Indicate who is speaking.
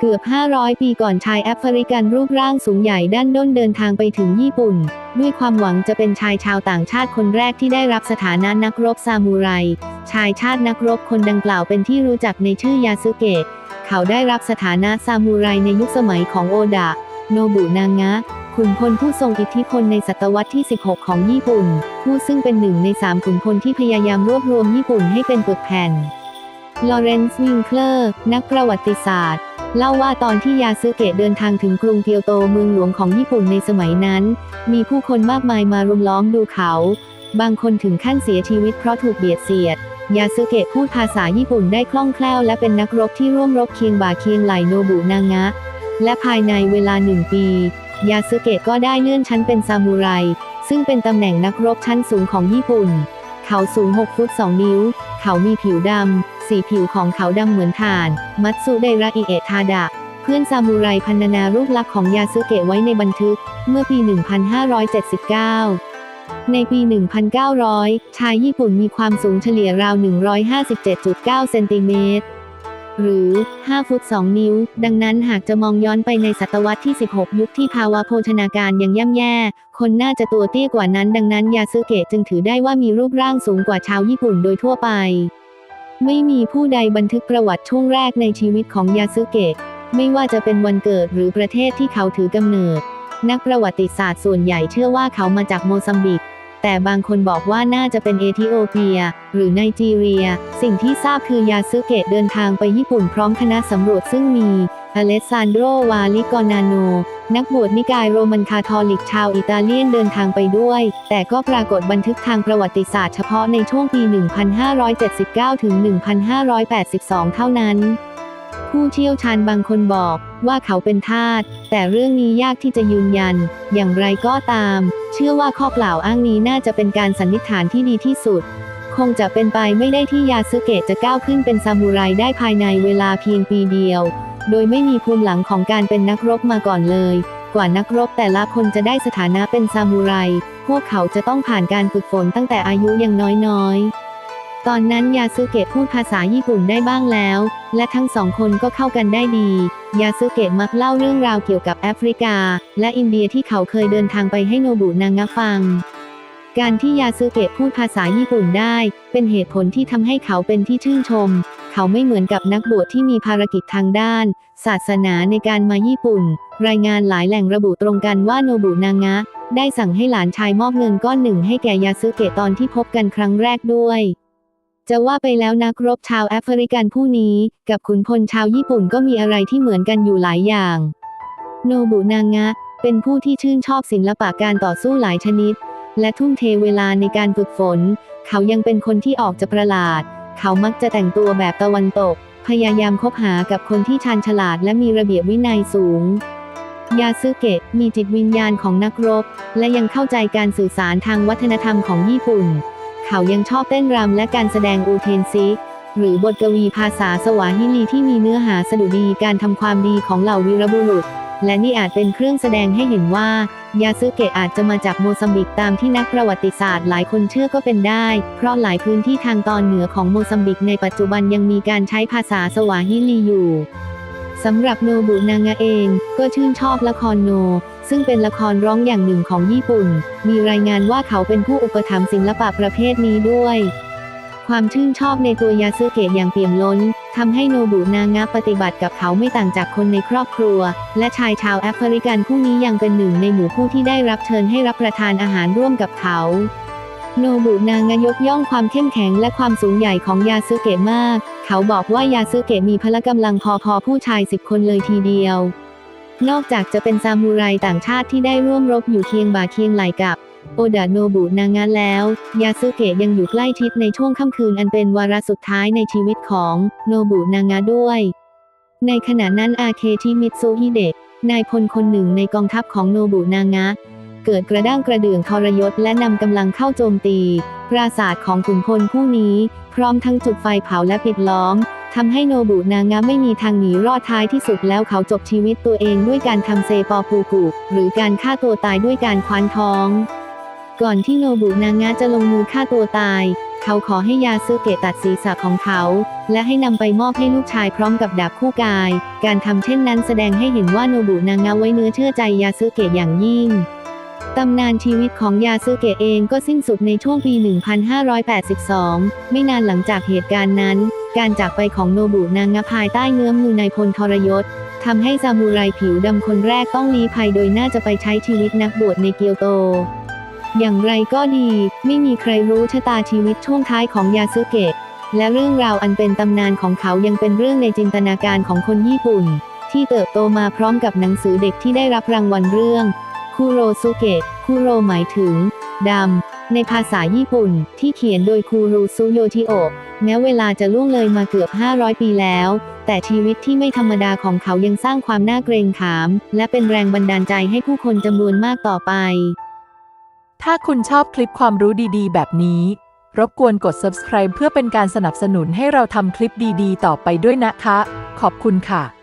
Speaker 1: เกือบ 500 ปีก่อนชายแอฟริกันรูปร่างสูงใหญ่ด้านด้นเดินทางไปถึงญี่ปุ่น ด้วยความหวังจะเป็นชายชาวต่างชาติคนแรกที่ได้รับสถานะนักรบซามูไร ชายชาตินักรบคนดังกล่าวเป็นที่รู้จักในชื่อยาสึเกะ เขาได้รับสถานะซามูไรในยุคสมัยของโอดะ โนบุนางะขุนพลผู้ทรงอิทธิพลในศตวรรษที่ 16 ของญี่ปุ่น ผู้ซึ่งเป็นหนึ่งในสามขุนพลที่พยายามรวบรวมญี่ปุ่นให้เป็นปึกแผ่น ลอเรนซ์วิงเคลอร์ นักประวัติศาสตร์ เล่าว่าตอนที่ยาซึเกะเดินทางถึงกรุงเกียวโตเมืองหลวงของญี่ปุ่นในสมัยนั้น มีผู้คนมากมายมารุมล้อมดูเขา บางคนถึงขั้นเสียชีวิตเพราะถูกเบียดเสียด ยาซึเกะพูดภาษาญี่ปุ่นได้คล่องแคล่วและเป็นนักรบที่ร่วมรบเคียงบ่าเคียงไหลโนบุนางะ และภายในเวลาหนึ่งปี ยาซึเกะก็ได้เลื่อนชั้นเป็นซามูไร ซึ่งเป็นตำแหน่งนักรบชั้นสูงของญี่ปุ่น เขาสูง 6 ฟุต 2 นิ้ว เขามีผิวดำ สีผิวของเขาดำเหมือนถ่าน มัตสึไดระอิเอะทาดะ เพื่อนซามูไรพันนารูปลักษณ์ของยาซึเกะไว้ในบันทึก เมื่อปี 1579 ในปี 1900 ชายญี่ปุ่นมีความสูงเฉลี่ยราว 157.9 เซนติเมตรหรือ 5 ฟุต 2 นิ้ว ดังนั้นหากจะมองย้อนไปในศตวรรษที่ 16 ยุคที่ภาวะโภชนาการยังย่ำแย่ คนน่าจะตัวเตี้ยกว่านั้น ดังนั้นยาซึเกะจึงถือได้ว่ามีรูปร่างสูงกว่าชาวญี่ปุ่นโดยทั่วไป ไม่มีผู้ใดบันทึกประวัติช่วงแรกในชีวิตของยาซึเกะ ไม่ว่าจะเป็นวันเกิดหรือประเทศที่เขาถือกำเนิด นักประวัติศาสตร์ส่วนใหญ่เชื่อว่าเขามาจากโมซัมบิก แต่บางคนบอกว่าน่าจะเป็นเอธิโอเปีย หรือไนจีเรีย สิ่งที่ทราบคือยาซึเกะเดินทางไปญี่ปุ่นพร้อมคณะสำรวจซึ่งมี อเลสซานโดรวาลิกอนาโน นักบวชนิกายโรมันคาทอลิกชาวอิตาเลียนเดินทางไปด้วย แต่ก็ปรากฏบันทึกทางประวัติศาสตร์เฉพาะในช่วงปี 1579 ถึง 1582 เท่านั้น ผู้เชี่ยวชาญบางคนบอกว่าเขาเป็นทาส แต่เรื่องนี้ยากที่จะยืนยัน อย่างไรก็ตาม เชื่อว่าข้อกล่าวอ้างนี้น่าจะเป็นการสันนิษฐานที่ดีที่สุดคงจะเป็นไปไม่ได้ที่ยาซึเกะจะก้าวขึ้นเป็นซามูไรได้ภายในเวลาเพียงปีเดียว โดยไม่มีภูมิหลังของการเป็นนักรบมาก่อนเลย กว่านักรบแต่ละคนจะได้สถานะเป็นซามูไร พวกเขาจะต้องผ่านการฝึกฝนตั้งแต่อายุยังน้อยๆ ตอนนั้นยาซึเกะพูดภาษาญี่ปุ่นได้บ้างแล้ว และทั้งสองคนก็เข้ากันได้ดี ยาซึเกะมักเล่าเรื่องราวเกี่ยวกับแอฟริกา และอินเดียที่เขาเคยเดินทางไปให้โนบุนางะฟังการที่ยาซึเกะพูดภาษาญี่ปุ่นได้ เป็นเหตุผลที่ทำให้เขาเป็นที่ชื่นชม เขาไม่เหมือนกับนักบวชที่มีภารกิจทางด้าน ศาสนาในการมาญี่ปุ่น รายงานหลายแหล่งระบุตรงกันว่าโนบุนางะ ได้สั่งให้หลานชายมอบเงินก้อนหนึ่งให้แก่ยาซึเกะตอนที่พบกันครั้งแรกด้วยจะว่าไปแล้วนักรบชาวแอฟริกันผู้นี้ กับขุนพลชาวญี่ปุ่นก็มีอะไรที่เหมือนกันอยู่หลายอย่าง โนบุนางะ เป็นผู้ที่ชื่นชอบศิลปะการต่อสู้หลายชนิด และทุ่มเทเวลาในการฝึกฝน เขายังเป็นคนที่ออกจะประหลาด เขามักจะแต่งตัวแบบตะวันตก พยายามคบหากับคนที่ชาญฉลาดและมีระเบียบวินัยสูง ยาซึเกะมีจิตวิญญาณของนักรบ และยังเข้าใจการสื่อสารทางวัฒนธรรมของญี่ปุ่น เขายังชอบเต้นรำและการแสดงอูเทนซิหรือบทกวีภาษาสวาฮิลีที่มีเนื้อหาสดุดีการทำความดีของเหล่าวีรบุรุษ และนี่อาจเป็นเครื่องแสดงให้เห็นว่า ยาซึเกะอาจจะมาจากโมซัมบิกตามที่นักประวัติศาสตร์หลายคนเชื่อก็เป็นได้ เพราะหลายพื้นที่ทางตอนเหนือของโมซัมบิกในปัจจุบันยังมีการใช้ภาษาสวาฮิลีอยู่สำหรับโนบุนางะเองก็ชื่นชอบละครโน ซึ่งเป็นละครร้องอย่างหนึ่งของญี่ปุ่น มีรายงานว่าเขาเป็นผู้อุปถัมภ์ศิลปะประเภทนี้ด้วย ความชื่นชอบในตัวยาซึเกะอย่างเปี่ยมล้นทำให้โนบุนางะปฏิบัติกับเขาไม่ต่างจากคนในครอบครัว และชายชาวแอฟริกันผู้นี้ยังเป็นหนึ่งในหมู่ผู้ที่ได้รับเชิญให้รับประทานอาหารร่วมกับเขาโนบุนางะยกย่องความเข้มแข็งและความสูงใหญ่ของยาซึเกะมาก เขาบอกว่ายาซึเกะมีพละกำลังพอๆผู้ชายสิบคนเลยทีเดียว นอกจากจะเป็นซามูไรต่างชาติที่ได้ร่วมรบอยู่เคียงบ่าเคียงไหลกับ โอดะโนบุนางะแล้ว ยาซึเกะยังอยู่ใกล้ชิดในช่วงค่ำคืนอันเป็นวาระสุดท้ายในชีวิตของโนบุนางะด้วย ในขณะนั้นอาเคชิมิตซุฮิเดะนายพลคนหนึ่งในกองทัพของโนบุนางะเกิดกระด้างกระเดื่องทรยศและนำกำลังเข้าโจมตี ปราสาทของขุนพลผู้นี้ พร้อมทั้งจุดไฟเผาและปิดล้อมทำให้โนบุนางะไม่มีทางหนีรอดท้ายที่สุดแล้วเขาจบชีวิตตัวเองด้วยการทำเซปอปูกุหรือการฆ่าตัวตายด้วยการคว้านท้อง ก่อนที่โนบุนางะจะลงมือฆ่าตัวตาย เขาขอให้ยาซึเกะตัดศีรษะของเขา และให้นำไปมอบให้ลูกชายพร้อมกับดาบคู่กาย การทำเช่นนั้นแสดงให้เห็นว่าโนบุนางาไว้เนื้อเชื่อใจยาซึเกะอย่างยิ่งตำนานชีวิตของยาซึเกะเองก็สิ้นสุดในช่วงปี 1582 ไม่นานหลังจากเหตุการณ์นั้น การจากไปของโนบุนางาภายใต้เงื้อมมือนายพลทรยศทำให้ซามูไรผิวดำคนแรกต้องลี้ภัยโดยน่าจะไปใช้ชีวิตนักบวชในเกียวโต อย่างไรก็ดี ไม่มีใครรู้ชะตาชีวิตช่วงท้ายของยาซึเกะ และเรื่องราวอันเป็นตำนานของเขายังเป็นเรื่องในจินตนาการของคนญี่ปุ่น ที่เติบโตมาพร้อมกับหนังสือเด็กที่ได้รับรางวัลเรื่องคุโรซุเกะคุโรหมายถึงดำในภาษาญี่ปุ่น ที่เขียนโดยคูรุซุโยชิโอะแม้เวลาจะล่วงเลยมาเกือบ 500 ปีแล้ว แต่ชีวิตที่ไม่ธรรมดาของเขายังสร้างความน่าเกรงขาม และเป็นแรงบันดาลใจให้ผู้คนจำนวนมากต่อไป
Speaker 2: ถ้าคุณชอบคลิปความรู้ดีๆ แบบนี้ รบกวนกด subscribe เพื่อเป็นการสนับสนุนให้เราทำคลิปดีๆ ต่อไปด้วยนะคะ ขอบคุณค่ะ